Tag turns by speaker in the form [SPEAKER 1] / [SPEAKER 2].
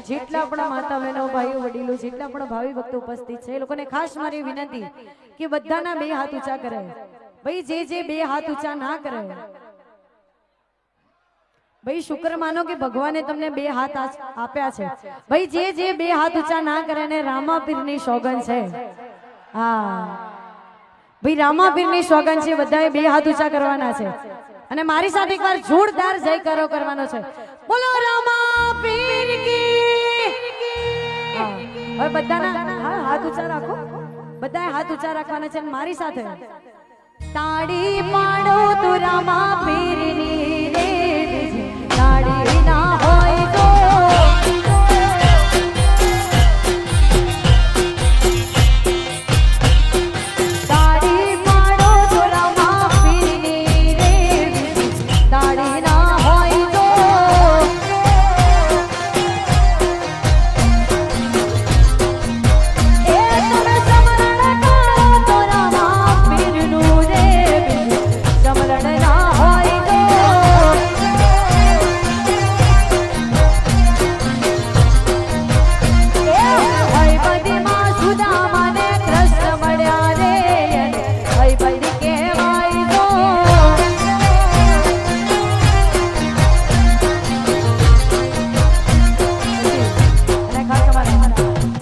[SPEAKER 1] જેટલા આપણા માતા બહેનો ભાઈઓ વડીલો જેટલા પણ ભાવિ ભક્તો ઉપસ્થિત છે એ લોકોને ખાસ મારી વિનંતી કે બધાના બે હાથ ઊંચા કરે. ભાઈ જે જે બે હાથ ઊંચા ના કરે. ભાઈ શુક્ર માનો કે ભગવાને તમને બે હાથ આપ્યા છે. ભાઈ જે જે બે હાથ ઊંચા ના કરે ને રામાપીરની સોગન છે. હા. ભાઈ રામાપીરની સોગન છે બધાએ બે હાથ ઊંચા કરવાના છે. અને મારી સાથે એકવાર જોરદાર જયકારો કરવાનો છે. બોલો રામાપીર હવે બધાના હાથ ઊંચા રાખો. બધાએ હાથ ઊંચા રાખવાના છે મારી સાથે. તાળી પાડો તું રામાપીરની